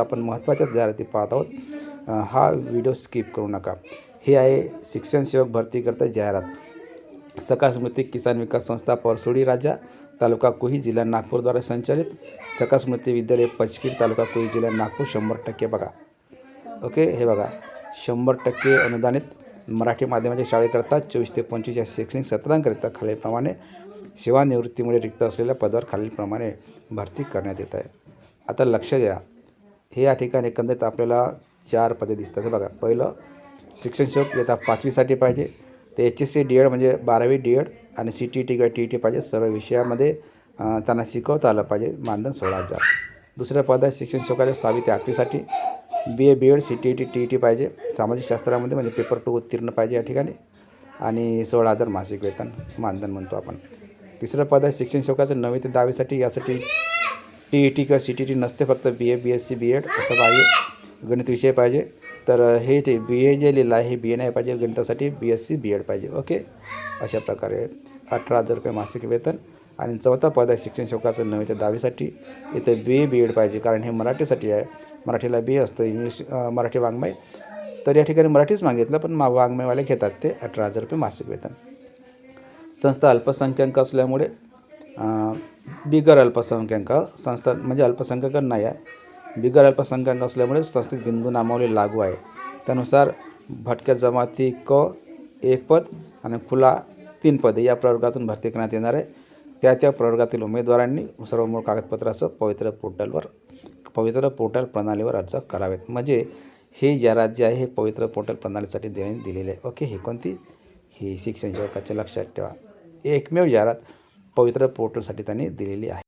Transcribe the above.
आपण महत्त्वाच्याच जाहिराती पाहत आहोत. हा व्हिडिओ स्किप करू नका. हे आहे शिक्षण सेवक भरतीकरता जाहिरात. सकाळ स्मृती किसान विकास संस्था परसोडी राजा तालुका कुही जिल्हा नागपूरद्वारे संचालित सकाळ स्मृती विद्यालय पचकीड तालुका कुही जिल्हा नागपूर शंभर टक्के बघा. ओके हे बघा. शंभर टक्के अनुदानित मराठी माध्यमाच्या शाळेकरता चोवीस ते पंचवीस या शैक्षणिक सत्रांकरिता खालीलप्रमाणे सेवानिवृत्तीमुळे रिक्त असलेल्या पदावर खालीलप्रमाणे भरती करण्यात येत आहे. आता लक्ष द्या. हे या ठिकाणी एकंदरीत आपल्याला चार पदे दिसतात. हे बघा पहिलं शिक्षण शोध येता पाचवीसाठी पाहिजे. ते H S C D Ed म्हणजे बारावी डी एड आणि सी टी टी किंवा टी टी पाहिजे. सर्व विषयामध्ये त्यांना शिकवता आलं पाहिजे मानधन सोळा हजार. दुसरं पद आहे शिक्षण शोकाच्या सहावी ते आठवीसाठी. B A B Ed C T T T T पाहिजे. सामाजिक शास्त्रामध्ये म्हणजे पेपर टू उत्तीर्ण पाहिजे या ठिकाणी. आणि सोळा हजार मासिक वेतन मानधन म्हणतो आपण. तिसरं पद आहे शिक्षण शोकाचं नववी ते दहावीसाठी. यासाठी टी ई टी किंवा सी टी टी नसते फक्त B A B S C B Ed असं पाहिजे. गणित विषय पाहिजे. तर हे ते बी ए जे लिहिलं आहे हे बी ए नाही पाहिजे. गणितासाठी B S C B Ed पाहिजे. ओके? अशा प्रकारे अठरा हजार रुपये मासिक वेतन आणि चौथा पद आहे शिक्षण शोकाचं नव्हे ते दहावीसाठी. इथे बी ए बी एड पाहिजे. कारण हे मराठीसाठी आहे. मराठीला बी असतं इंग्लिश मराठी वाङ्मय. तर या ठिकाणी मराठीच मागितलं पण मा वाङ्मयवाले घेतात ते अठरा हजार रुपये मासिक वेतन. संस्था अल्पसंख्याक असल्यामुळे बिगर अल्पसंख्याक संस्था म्हणजे अल्पसंख्याक नाही आहे. बिगर अल्पसंख्याक असल्यामुळे संस्थेत बिंदू नामावली लागू आहे. त्यानुसार भटक्या जमाती क एक पद आणि खुला तीन पदे या प्रवर्गातून भरती करण्यात येणार आहे. त्या त्या प्रवर्गातील उमेदवारांनी सर्व मूळ कागदपत्राचं पवित्र पोर्टलवर पवित्र पोर्टल प्रणालीवर अर्ज करावेत. म्हणजे हे जाहिरात जे आहे हे पवित्र पोर्टल प्रणालीसाठी देण्यात दिलेले आहे. ओके हे कोणती? ही शिक्षण सेवकाच्या लक्षात ठेवा. एकमेव जाहिरात पवित्र पोर्टलसाठी त्यांनी दिलेली आहे.